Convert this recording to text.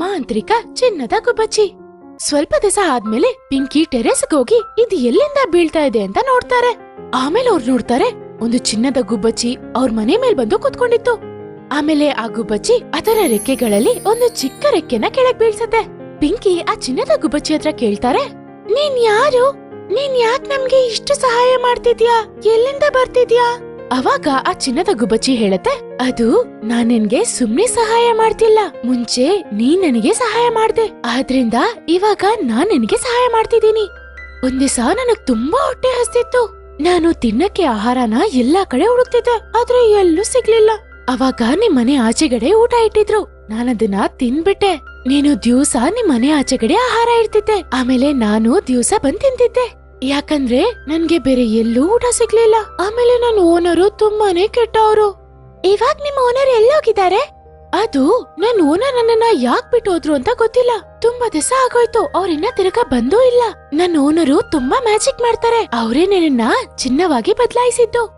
ಮಾಂತ್ರಿಕ ಚಿನ್ನದ ಗುಬ್ಬಚ್ಚಿ. ಸ್ವಲ್ಪ ದಿವಸ ಆದ್ಮೇಲೆ ಪಿಂಕಿ ಟೆರೆಸ್ಗೆ ಹೋಗಿ ಇದು ಎಲ್ಲಿಂದ ಬೀಳ್ತಾ ಇದೆ ಅಂತ ನೋಡ್ತಾರೆ. ಆಮೇಲೆ ಅವ್ರು ನೋಡ್ತಾರೆ ಒಂದು ಚಿನ್ನದ ಗುಬ್ಬಚ್ಚಿ ಅವ್ರ ಮನೆ ಮೇಲ್ ಬಂದು ಕುತ್ಕೊಂಡಿತ್ತು. ಆಮೇಲೆ ಆ ಗುಬ್ಬಚ್ಚಿ ಅದರ ರೆಕ್ಕೆಗಳಲ್ಲಿ ಒಂದು ಚಿಕ್ಕ ರೆಕ್ಕೆನ ಕೆಳಗ್ ಬೀಳ್ಸತ್ತೆ. ಪಿಂಕಿ ಆ ಚಿನ್ನದ ಗುಬ್ಬಚ್ಚಿ ಹತ್ರ ಕೇಳ್ತಾರೆ, ನೀನ್ ಯಾರು? ನೀನ್ ಯಾಕ್ ನಮ್ಗೆ ಇಷ್ಟು ಸಹಾಯ ಮಾಡ್ತಿದ್ಯಾ? ಎಲ್ಲಿಂದ ಬರ್ತಿದ್ಯಾ? ಅವಾಗ ಆ ಚಿನ್ನದ ಗುಬ್ಬಚ್ಚಿ ಹೇಳತ್ತೆ, ಅದು ನಾನ್ ನಿನ್ಗೆ ಸುಮ್ನೆ ಸಹಾಯ ಮಾಡ್ತಿಲ್ಲ. ಮುಂಚೆ ನೀನ್ ನನಗೆ ಸಹಾಯ ಮಾಡ್ದೆ. ಆದ್ರಿಂದ ಇವಾಗ ನಾನ್ ನಿನ್ಗೆ ಸಹಾಯ ಮಾಡ್ತಿದ್ದೀನಿ. ಒಂದಿವ್ಸ ನನಗ್ ತುಂಬಾ ಹೊಟ್ಟೆ ಹಸ್ತಿತ್ತು. ನಾನು ತಿನ್ನಕ್ಕೆ ಆಹಾರನ ಎಲ್ಲಾ ಕಡೆ ಹುಡುಕ್ತಿದ್ದೆ, ಆದ್ರೆ ಎಲ್ಲೂ ಸಿಗ್ಲಿಲ್ಲ. ಅವಾಗ ನಿಮ್ ಮನೆ ಆಚೆಗಡೆ ಊಟ ಇಟ್ಟಿದ್ರು. ನಾನದನ್ನ ತಿನ್ಬಿಟ್ಟೆ. ನೀನು ದಿವ್ಸ ನಿಮ್ ಮನೆ ಆಚೆಗಡೆ ಆಹಾರ ಇಡ್ತಿದ್ದೆ. ಆಮೇಲೆ ನಾನು ದಿವ್ಸ ಬಂದ್ ತಿಂತಿದ್ದೆ. ಯಾಕಂದ್ರೆ ನನ್ಗೆ ಬೇರೆ ಎಲ್ಲೂ ಊಟ ಸಿಗ್ಲಿಲ್ಲ. ಆಮೇಲೆ ನನ್ನ ಓನರು ತುಂಬಾನೇ ಕೆಟ್ಟವರು. ಇವಾಗ ನಿಮ್ಮ ಓನರ್ ಎಲ್ಲೋಗಿದ್ದಾರೆ? ಅದು ನನ್ ಓನರ್ ನನ್ನನ್ನ ಯಾಕ್ ಬಿಟ್ಟು ಹೋದ್ರು ಅಂತ ಗೊತ್ತಿಲ್ಲ. ತುಂಬಾ ದಿವಸ ಆಗೋಯ್ತು, ಅವ್ರಿನ್ನ ತಿರ್ಗಾ ಬಂದೂ ಇಲ್ಲ. ನನ್ ಓನರು ತುಂಬಾ ಮ್ಯಾಜಿಕ್ ಮಾಡ್ತಾರೆ. ಅವರೇ ನನ್ನನ್ನ ಚಿನ್ನವಾಗಿ ಬದಲಾಯಿಸಿದ್ದು.